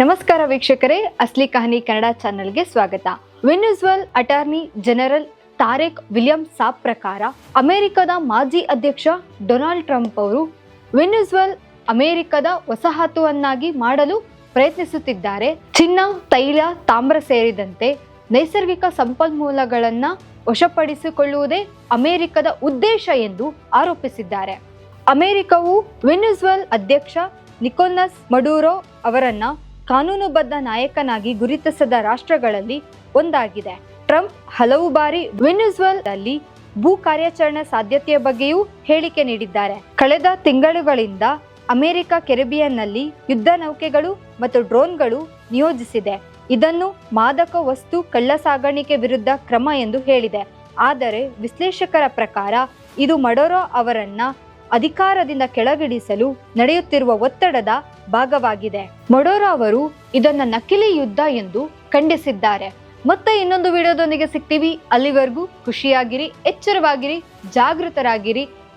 ನಮಸ್ಕಾರ ವೀಕ್ಷಕರೇ, ಅಸ್ಲಿ ಕಹನಿ ಕನ್ನಡ ಚಾನೆಲ್ಗೆ ಸ್ವಾಗತ. ವೆನ್ಯೂಸ್ವಲ್ attorney general Tarek William Saab ಪ್ರಕಾರ ಅಮೆರಿಕದ ಮಾಜಿ ಅಧ್ಯಕ್ಷ ಡೊನಾಲ್ಡ್ ಟ್ರಂಪ್ ಅವರು ವೆನ್ಯೂಸ್ವಲ್ ಅಮೆರಿಕದ ವಸಾಹತುವನ್ನಾಗಿ ಮಾಡಲು ಪ್ರಯತ್ನಿಸುತ್ತಿದ್ದಾರೆ. ಚಿನ್ನ, ತೈಲ, ತಾಮ್ರ ಸೇರಿದಂತೆ ನೈಸರ್ಗಿಕ ಸಂಪನ್ಮೂಲಗಳನ್ನು ವಶಪಡಿಸಿಕೊಳ್ಳುವುದೇ ಅಮೆರಿಕದ ಉದ್ದೇಶ ಎಂದು ಆರೋಪಿಸಿದ್ದಾರೆ. ಅಮೆರಿಕವು ವೆನ್ಯೂಸ್ವಲ್ ಅಧ್ಯಕ್ಷ ನಿಕೋನಸ್ ಮಡೂರೋ ಅವರನ್ನ ಕಾನೂನುಬದ್ಧ ನಾಯಕನಾಗಿ ಗುರುತಿಸದ ರಾಷ್ಟ್ರಗಳಲ್ಲಿ ಒಂದಾಗಿದೆ. ಟ್ರಂಪ್ ಹಲವು ಬಾರಿ ವೆನಿಜುವಲ್ನಲ್ಲಿ ಭೂ ಕಾರ್ಯಾಚರಣೆ ಸಾಧ್ಯತೆಯ ಬಗ್ಗೆಯೂ ಹೇಳಿಕೆ ನೀಡಿದ್ದಾರೆ. ಕಳೆದ ತಿಂಗಳುಗಳಿಂದ ಅಮೆರಿಕ, ಕೆರಿಬಿಯನ್ನಲ್ಲಿ ಯುದ್ಧ ನೌಕೆಗಳು ಮತ್ತು ಡ್ರೋನ್ಗಳು ನಿಯೋಜಿಸಿದೆ. ಇದನ್ನು ಮಾದಕ ವಸ್ತು ಕಳ್ಳಸಾಗಾಣಿಕೆ ವಿರುದ್ಧ ಕ್ರಮ ಎಂದು ಹೇಳಿದೆ. ಆದರೆ ವಿಶ್ಲೇಷಕರ ಪ್ರಕಾರ ಇದು ಮಡೋರೋ ಅವರನ್ನ ಅಧಿಕಾರದಿಂದ ಕೆಳಗಿಳಿಸಲು ನಡೆಯುತ್ತಿರುವ ಒತ್ತಡದ ಭಾಗವಾಗಿದೆ. ಮೊಡೋರ ಅವರು ಇದನ್ನ ನಕಲಿ ಯುದ್ಧ ಎಂದು ಖಂಡಿಸಿದ್ದಾರೆ. ಮತ್ತೆ ಇನ್ನೊಂದು ವಿಡಿಯೋದೊಂದಿಗೆ ಸಿಗ್ತೀವಿ. ಅಲ್ಲಿವರೆಗೂ ಖುಷಿಯಾಗಿರಿ, ಎಚ್ಚರವಾಗಿರಿ, ಜಾಗೃತರಾಗಿರಿ.